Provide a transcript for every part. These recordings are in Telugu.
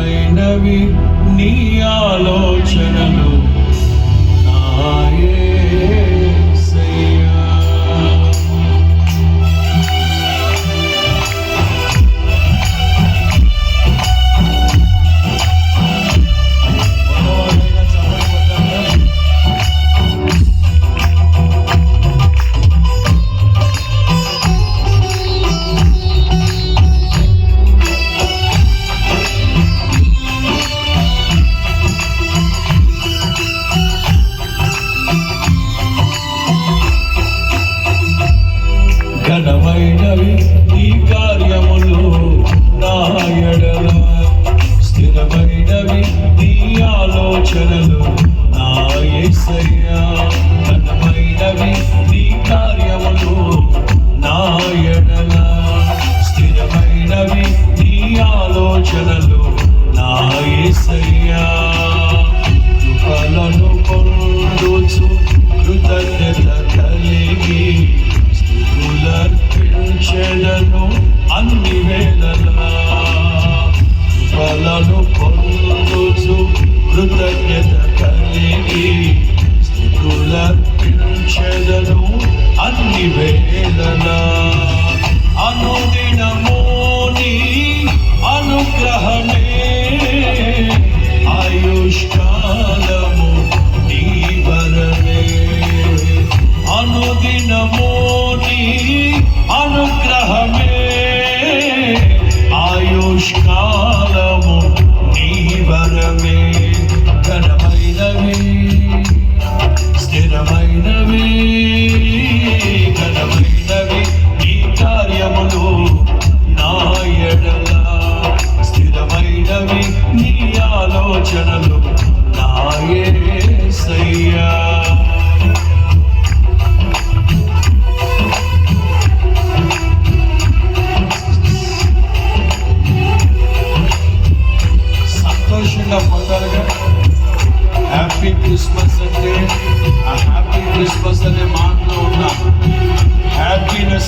ఘనమైనవి నీ ఆలోచనలు నాయే.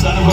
son of a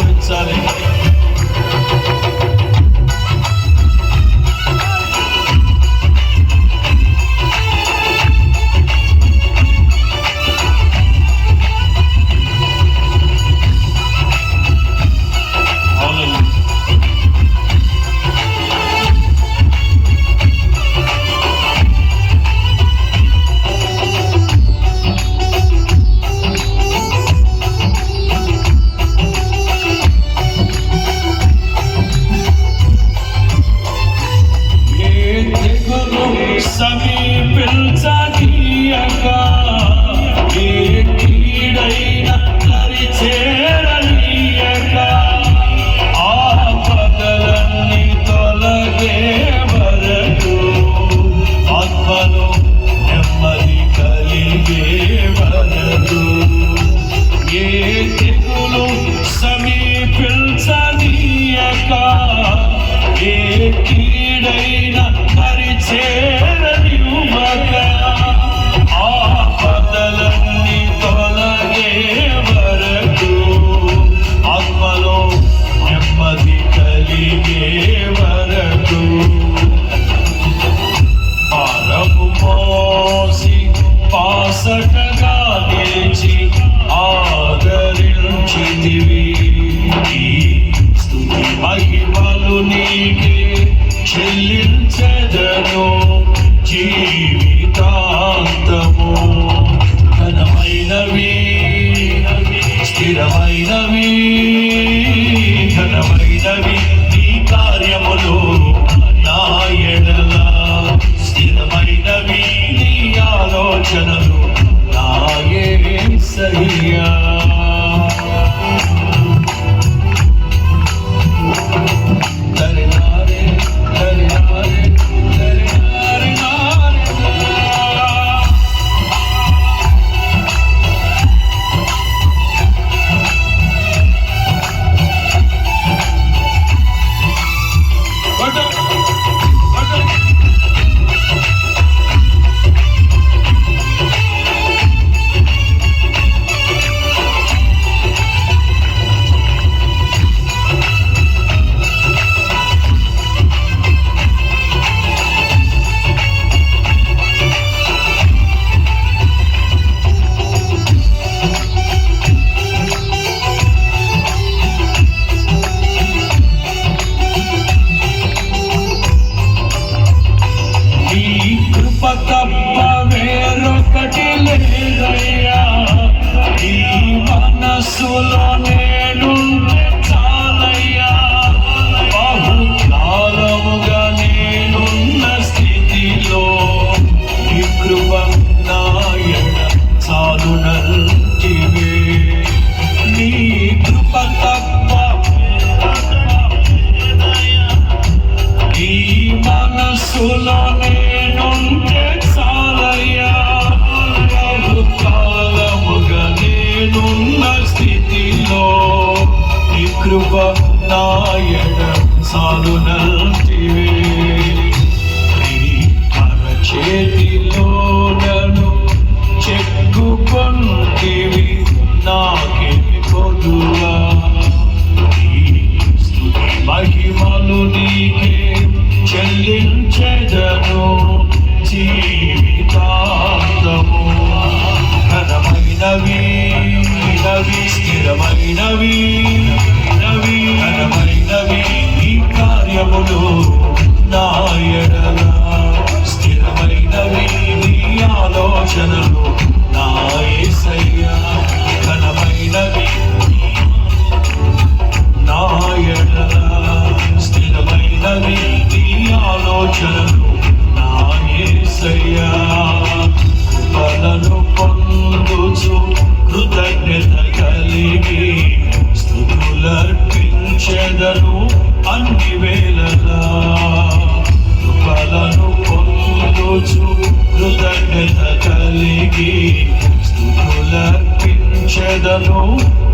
so alone.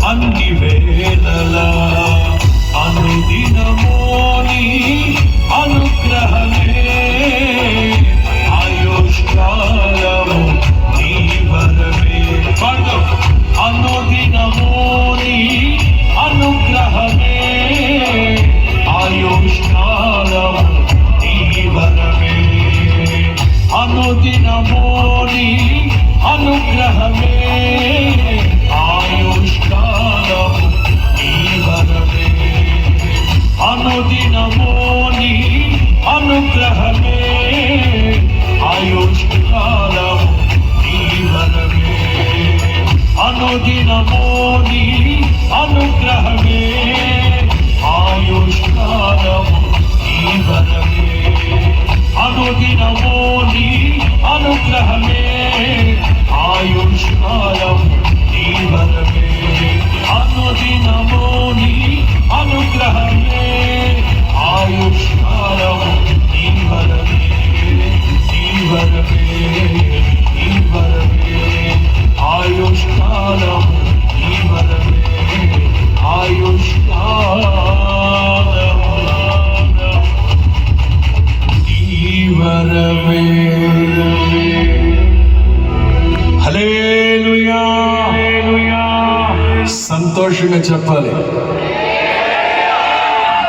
unbeatable.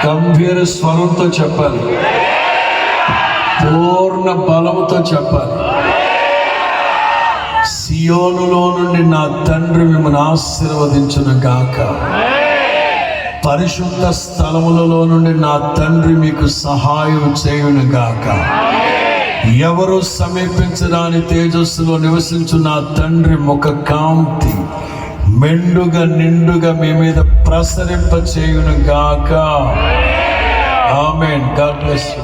గంభీర స్వరంతో చెప్పాలి. పూర్ణ బలముతో చెప్పాలి. సియోనులో నుండి నా తండ్రి మిమ్మల్ని ఆశీర్వదించిన గాక పరిశుద్ధ స్థలములలో నుండి నా తండ్రి మీకు సహాయం చేయును గాక ఎవరు సమీపించడాని తేజస్సులో నివసించు నా తండ్రి ముఖ కాంతి మెండుగా నిండుగా మీ మీద ప్రసరింప చేయును గాక ఆమెన్ గాడ్ బ్లెస్ యు